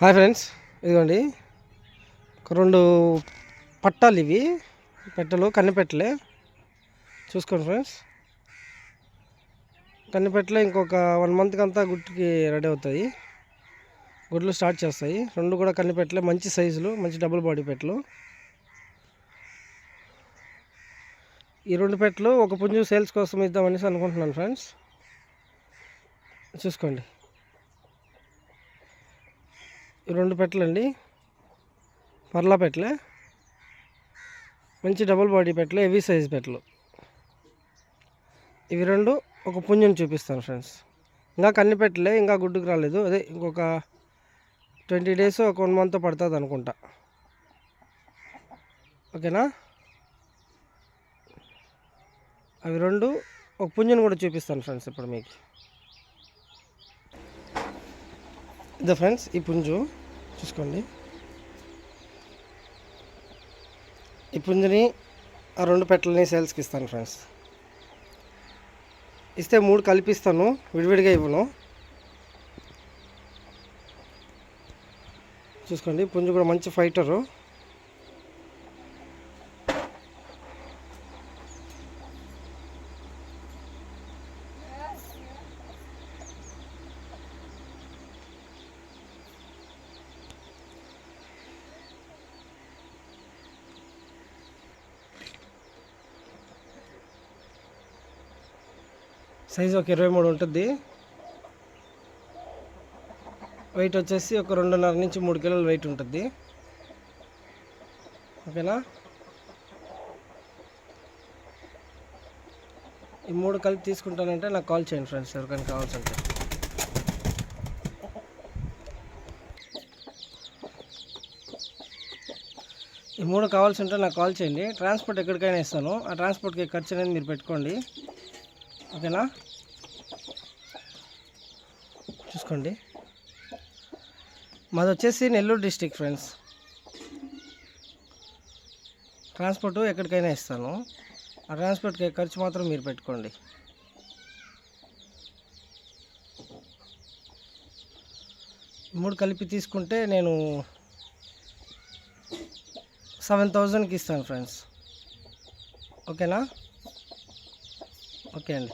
Hi friends ఇదిగోండి. ఒక రెండు పట్టాలు ఇవి. పెట్టలు కన్నెపెట్టలే. చూసుకోండి ఫ్రెండ్స్. కన్నెపెట్టలే ఇంకొక వన్ మంత్కి అంతా గుట్టుకి రెడీ అవుతాయి. గుడ్లు స్టార్ట్ చేస్తాయి. రెండు కూడా కన్నెపెట్టలే. మంచి సైజులు మంచి డబుల్ బాడీ పెట్టలు. ఈ రెండు పెట్టలు ఒక పుంజు సేల్స్ కోసం ఇద్దామనేసి అనుకుంటున్నాను ఫ్రెండ్స్. చూసుకోండి. రెండు పెట్టలండి. పర్లా పెట్టలే. మంచి డబుల్ బాడీ పెట్టలే హెవీ సైజ్ పెట్టలు. ఇవి రెండు ఒక పుంజుని చూపిస్తాను ఫ్రెండ్స్. ఇంకా కన్ని పెట్టలే ఇంకా గుడ్డుకు రాలేదు. అదే ఇంకొక ట్వంటీ డేస్ ఒక వన్ మంత్ పడుతుంది అనుకుంటా. ఓకేనా? అవి రెండు ఒక పుంజుని కూడా చూపిస్తాను ఫ్రెండ్స్ ఇప్పుడు మీకు. ఇదే ఫ్రెండ్స్ ఈ పుంజు చూసుకోండి. ఈ పుంజుని ఆ రెండు పెట్టలని సేల్స్కి ఇస్తాను ఫ్రెండ్స్. ఇస్తే మూడు కలిపిస్తాను విడివిడిగా ఇవ్వను. చూసుకోండి పుంజు కూడా మంచి ఫైటరు సైజ్ ఒక ఇరవై మూడు ఉంటుంది. వెయిట్ వచ్చేసి ఒక రెండున్నర నుంచి మూడు కిలోల వెయిట్ ఉంటుంది. ఓకేనా? ఈ మూడు కలిపి తీసుకుంటానంటే నాకు కాల్ చేయండి ఫ్రెండ్స్ ఎవరికైనా కావాల్సింటే. ఈ మూడు కావాల్సి ఉంటే నాకు కాల్ చేయండి. ట్రాన్స్పోర్ట్ ఎక్కడికైనా ఇస్తాను. ఆ ట్రాన్స్పోర్ట్కి ఖర్చు అనేది మీరు పెట్టుకోండి. ఓకేనా చూసుకోండి. మాది వచ్చేసి నెల్లూరు డిస్టిక్ ఫ్రెండ్స్. ట్రాన్స్పోర్ట్ ఎక్కడికైనా ఇస్తాను. ఆ ట్రాన్స్పోర్ట్కి ఖర్చు మాత్రం మీరు పెట్టుకోండి. మూడు కలిపి తీసుకుంటే నేను సెవెన్ థౌజండ్కి ఇస్తాను ఫ్రెండ్స్. ఓకేనా? ఓకే అండి